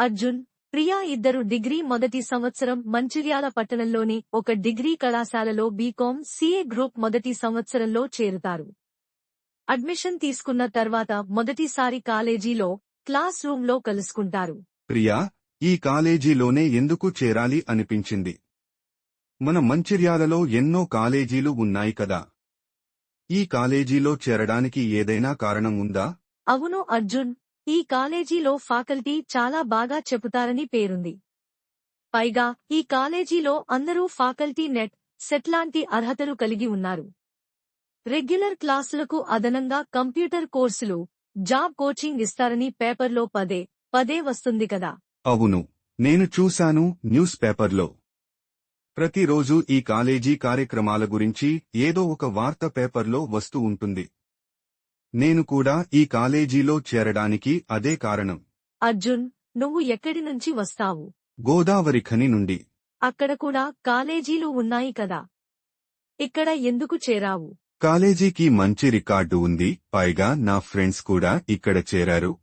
అర్జున్ ప్రియా ఇద్దరు డిగ్రీ మొదటి సంవత్సరం మంచిర్యాల పట్టణంలోని ఒక డిగ్రీ కళాశాలలో బీకాం సీఏ గ్రూప్ మొదటి సంవత్సరంలో చేరుతారు. అడ్మిషన్ తీసుకున్న తర్వాత మొదటిసారి కాలేజీలో క్లాస్ రూంలో కలుసుకుంటారు. ప్రియా ఈ కాలేజీలోనే ఎందుకు చేరాలి అనిపించింది? మన మంచిర్యాలలో ఎన్నో కాలేజీలు ఉన్నాయి కదా. ఈ కాలేజీలో చేరడానికి ఏదైనా కారణం ఉందా? అవును అర్జున్ ఈ కాలేజీలో ఫాకల్టీ చాలా బాగా చెబుతారని పేరుంది. పైగా ఈ కాలేజీలో అందరూ ఫాకల్టీ నెట్ సెట్ లాంటి అర్హతలు కలిగి ఉన్నారు. రెగ్యులర్ క్లాసులకు అదనంగా కంప్యూటర్ కోర్సులు జాబ్ కోచింగ్ ఇస్తారని పేపర్లో పదే పదే వస్తుంది కదా. అవును నేను చూశాను న్యూస్ పేపర్లో. ప్రతిరోజు ఈ కాలేజీ కార్యక్రమాల గురించి ఏదో ఒక వార్త పేపర్లో వస్తూ ఉంటుంది. నేను కూడా ఈ కాలేజీలో చేరడానికి అదే కారణం. అర్జున్ నువ్వు ఎక్కడి నుంచి వస్తావు? గోదావరి ఖని నుండి. అక్కడ కూడా కాలేజీలు ఉన్నాయి కదా. ఇక్కడ ఎందుకు చేరావు? కాలేజీకి మంచి రికార్డు ఉంది పైగా నా ఫ్రెండ్స్ కూడా ఇక్కడ చేరారు.